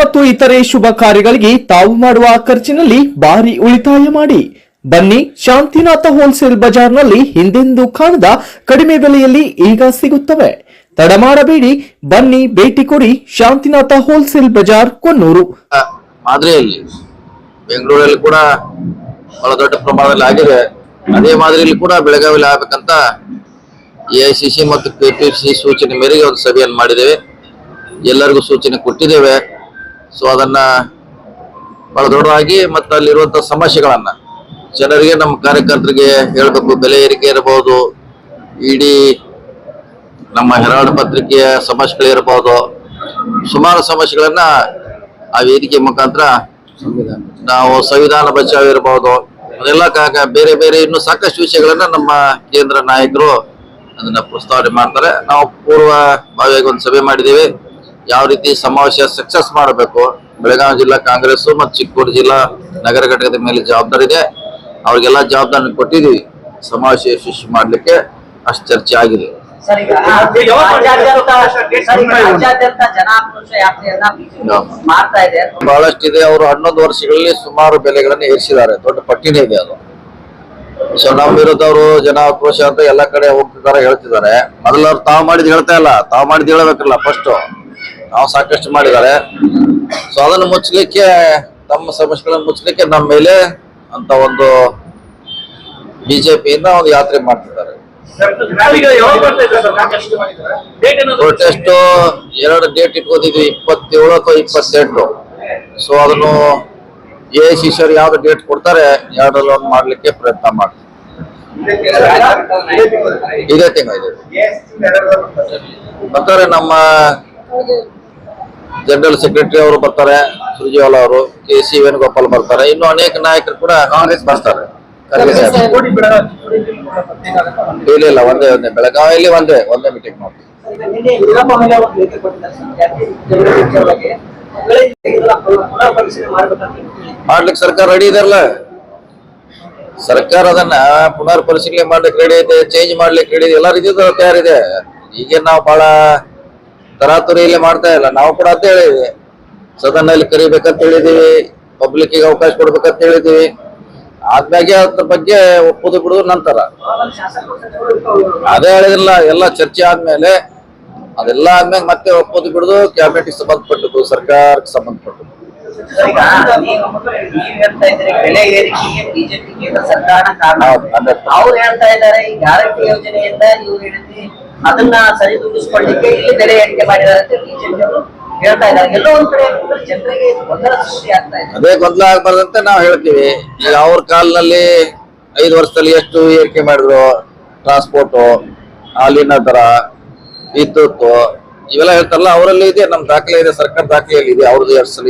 ಮತ್ತು ಇತರೆ ಶುಭ ಕಾರ್ಯಗಳಿಗೆ ತಾವು ಮಾಡುವ ಖರ್ಚಿನಲ್ಲಿ ಭಾರಿ ಉಳಿತಾಯ ಮಾಡಿ. ಬನ್ನಿ ಶಾಂತಿನಾಥ ಹೋಲ್ಸೇಲ್ ಬಜಾರ್ನಲ್ಲಿ ಹಿಂದೆಂದು ಕಾಣದ ಕಡಿಮೆ ಬೆಲೆಯಲ್ಲಿ ಈಗ ಸಿಗುತ್ತವೆ. ತಡ ಮಾಡಬೇಡಿ. ಬನ್ನಿ ಭೇಟಿ ಕೊಡಿ ಶಾಂತಿನಾಥ ಹೋಲ್ಸೇಲ್ ಬಜಾರ್ ಕೊನ್ನೂರು. ಮಾದರಿಯಲ್ಲಿ. ಬೆಂಗಳೂರಲ್ಲಿ ಕೂಡ ಬಹಳ ದೊಡ್ಡ ಪ್ರಮಾಣದಲ್ಲಿ ಆಗಿದೆ. ಅದೇ ಮಾದರಿಯಲ್ಲಿ ಕೂಡ ಬೆಳಗಾವಿಯಲ್ಲಿ ಆಗಬೇಕಂತ ಎಐಸಿಸಿ ಮತ್ತು ಕೆಪಿಸಿ ಸೂಚನೆ ಮೇರೆಗೆ ಒಂದು ಸಭೆಯನ್ನು ಮಾಡಿದ್ದೇವೆ. ಎಲ್ಲರಿಗೂ ಸೂಚನೆ ಕೊಟ್ಟಿದ್ದೇವೆ. ಸೊ ಅದನ್ನ ಬಹಳ ದೊಡ್ಡದಾಗಿ ಮತ್ತು ಅಲ್ಲಿರುವಂತ ಸಮಸ್ಯೆಗಳನ್ನ ಜನರಿಗೆ, ನಮ್ಮ ಕಾರ್ಯಕರ್ತರಿಗೆ ಹೇಳಬೇಕು. ಬೆಲೆ ಏರಿಕೆ ಇರಬಹುದು, ಇಡೀ ನಮ್ಮ ಹೆರಾಲ್ಡ್ ಪತ್ರಿಕೆಯ ಸಮಸ್ಯೆಗಳಿರಬಹುದು ಸುಮಾರು ಸಮಸ್ಯೆಗಳನ್ನ ಆ ವೇದಿಕೆ ಮುಖಾಂತರ ನಾವು ಸಂವಿಧಾನ ಬಚಾವ್ ಇರಬಹುದು. ಅದೆಲ್ಲ ಬೇರೆ ಬೇರೆ ಇನ್ನು ಸಾಕಷ್ಟು ವಿಷಯಗಳನ್ನ ನಮ್ಮ ಕೇಂದ್ರ ನಾಯಕರು ಅದನ್ನ ಪ್ರಸ್ತಾವನೆ ಮಾಡ್ತಾರೆ. ನಾವು ಪೂರ್ವ ಭಾವಿಯಾಗಿ ಒಂದು ಸಭೆ ಮಾಡಿದ್ದೇವೆ. ಯಾವ ರೀತಿ ಸಮಾವೇಶ ಸಕ್ಸಸ್ ಮಾಡಬೇಕು? ಬೆಳಗಾವಿ ಜಿಲ್ಲಾ ಕಾಂಗ್ರೆಸ್ ಮತ್ತು ಚಿಕ್ಕೋಡಿ ಜಿಲ್ಲಾ ನಗರ ಘಟಕದ ಮೇಲೆ ಜವಾಬ್ದಾರಿ ಇದೆ. ಅವ್ರಿಗೆಲ್ಲ ಜವಾಬ್ದಾರಿ ಕೊಟ್ಟಿದ್ದೀವಿ. ಸಮಾವೇಶ ಯಶಸ್ವಿ ಮಾಡಲಿಕ್ಕೆ ಅಷ್ಟು ಚರ್ಚೆ ಆಗಿದೆ. ಜನಾಕ್ರೋಶ ಬಹಳಷ್ಟಿದೆ. ಅವರು ಹನ್ನೊಂದು ವರ್ಷಗಳಲ್ಲಿ ಸುಮಾರು ಬೆಲೆಗಳನ್ನು ಏರಿಸಿದ್ದಾರೆ. ದೊಡ್ಡ ಪಟ್ಟಿನೇ ಇದೆ ಅದು. ಸೊ ನಮ್ಮ ವಿರುದ್ಧ ಅವರು ಜನ ಆಕ್ರೋಶ ಅಂತ ಎಲ್ಲ ಕಡೆ ಹೋಗ್ತಿದ್ದಾರೆ ಹೇಳ್ತಿದ್ದಾರೆ. ಮೊದಲು ಅವ್ರು ತಾವು ಮಾಡಿದ್ ಹೇಳ್ತಾ ಇಲ್ಲ. ತಾವು ಮಾಡಿದ್ ಹೇಳ್ಬೇಕಲ್ಲ ಫಸ್ಟ್ ನಾವು ಸಾಕಷ್ಟು ಮಾಡಿದ್ದಾರೆ. ಸೊ ಅದನ್ನು ಮುಚ್ಚಲಿಕ್ಕೆ ತಮ್ಮ ಸಮಸ್ಯೆಗಳನ್ನು ಮುಚ್ಚಲಿಕ್ಕೆ ನಮ್ಮ ಮೇಲೆ ಅಂತ ಒಂದು ಬಿಜೆಪಿಯಿಂದ ಒಂದು ಯಾತ್ರೆ ಮಾಡ್ತಿದ್ದಾರೆ. ಪ್ರೊಟೆಸ್ಟ್ ಎರಡು ಡೇಟ್ ಇಟ್ಕೊಂಡಿದ್ವಿ ಇಪ್ಪತ್ತೇಳು ಅಥವಾ ಇಪ್ಪತ್ತೆಂಟು. ಸೊ ಅದನ್ನು ಎ ಶಿಷ್ಯರು ಯಾವ್ದು ಡೇಟ್ ಕೊಡ್ತಾರೆ ಎರಡರಲ್ಲಿ ಒಂದು ಮಾಡ್ಲಿಕ್ಕೆ ಪ್ರಯತ್ನ ಮಾಡ್ತೀವಿ. ಇದೇ ತಿಂಗಳ ಇದೆ. ಬರ್ತಾರೆ ನಮ್ಮ ಜನರಲ್ ಸೆಕ್ರೆಟರಿ ಅವರು ಬರ್ತಾರೆ ಸುರ್ಜೇವಾಲ ಅವರು ಕೆ ಸಿ ವೇಣುಗೋಪಾಲ್ ಬರ್ತಾರೆ ಇನ್ನು ಅನೇಕ ನಾಯಕರು ಕೂಡ ಕಾಂಗ್ರೆಸ್ ಬರ್ತಾರೆ. ಇಲ್ಲ ಇಲ್ಲ ಒಂದೇ ಒಂದೇ ಬೆಳಗಾವಿಯಲ್ಲಿ ಒಂದೇ ಒಂದೇ ಮೀಟಿಂಗ್ ಮಾಡ್ತೀವಿ. ಮಾಡ್ಲಿಕ್ಕೆ ಸರ್ಕಾರ ರೆಡಿ ಇದೆಲ್ಲ ಸರ್ಕಾರ ಅದನ್ನ ಪುನರ್ ಪರಿಶೀಲನೆ ಮಾಡ್ಲಿಕ್ಕೆ ರೆಡಿ ಇದೆ ಚೇಂಜ್ ಮಾಡ್ಲಿಕ್ಕೆ ರೆಡಿ ಇದೆ ಎಲ್ಲ ರೀತಿಯ ತಯಾರಿದೆ ಈಗ ನಾವು ಬಹಳ ತರಾತುರಿಯಲ್ಲಿ ಮಾಡ್ತಾ ಇಲ್ಲ. ನಾವು ಕೂಡ ಅಂತ ಹೇಳಿದ್ವಿ. ಅಲ್ಲಿ ಕರಿಬೇಕಂತ ಹೇಳಿದೀವಿ. ಪಬ್ಲಿಕ್ಗೆ ಅವಕಾಶ ಕೊಡ್ಬೇಕಂತ ಹೇಳಿದೀವಿ. ಆದ್ಮ್ಯಾಗೆ ಅದ್ರ ಬಗ್ಗೆ ಒಪ್ಪುದು ಬಿಡುದು ನಂತರ. ಅದೇ ಹೇಳಿದ್ರಲ್ಲ ಎಲ್ಲ ಚರ್ಚೆ ಆದ್ಮೇಲೆ ಅದೆಲ್ಲ ಆದ್ಮೇಲೆ ಮತ್ತೆ ಒಪ್ಪೋದು ಬಿಡುದು ಕ್ಯಾಬಿನೆಟ್ ಸಂಬಂಧಪಟ್ಟದ್ದು ಸರ್ಕಾರಕ್ಕೆ ಸಂಬಂಧಪಟ್ಟದ್ದು. ಈಗ ಅದನ್ನ ಸರಿದೂಗಿಸ್ಕೊಳ್ಳಿಕ್ಕೆ ಇಲ್ಲಿ ಬೆಲೆ ಏರಿಕೆ ಮಾಡಿದ್ದಾರೆ ಅಂತ ಬಿಜೆಪಿ ಅವರು ಹೇಳ್ತಾ ಇದ್ದಾರೆ. ಎಲ್ಲೋ ಒಂದ್ ಕಡೆ ಜನರಿಗೆ ಗೊಂದಲ ಸೃಷ್ಟಿ ಆಗ್ತಾ ಇದೆ. ಅದೇ ಗೊಂದಲ ಆಗ್ಬಾರ್ದಂತ ನಾವು ಹೇಳ್ತೀವಿ. ಈಗ ಅವ್ರ ಕಾಲದಲ್ಲಿ ಐದು ವರ್ಷದಲ್ಲಿ ಎಷ್ಟು ಏರಿಕೆ ಮಾಡಿದ್ರು? ಟ್ರಾನ್ಸ್ಪೋರ್ಟ್ ಹಾಲಿನ ದರ, ವಿದ್ಯುತ್, ಇವೆಲ್ಲ ಹೇಳ್ತಾರಲ್ಲ, ಅವರಲ್ಲಿ ಇದೆ ನಮ್ಮ ದಾಖಲೆ ಇದೆ, ಸರ್ಕಾರ ದಾಖಲೆಯಲ್ಲಿ ಇದೆ, ಅವ್ರದ್ದು ಎರಡು ಸಲ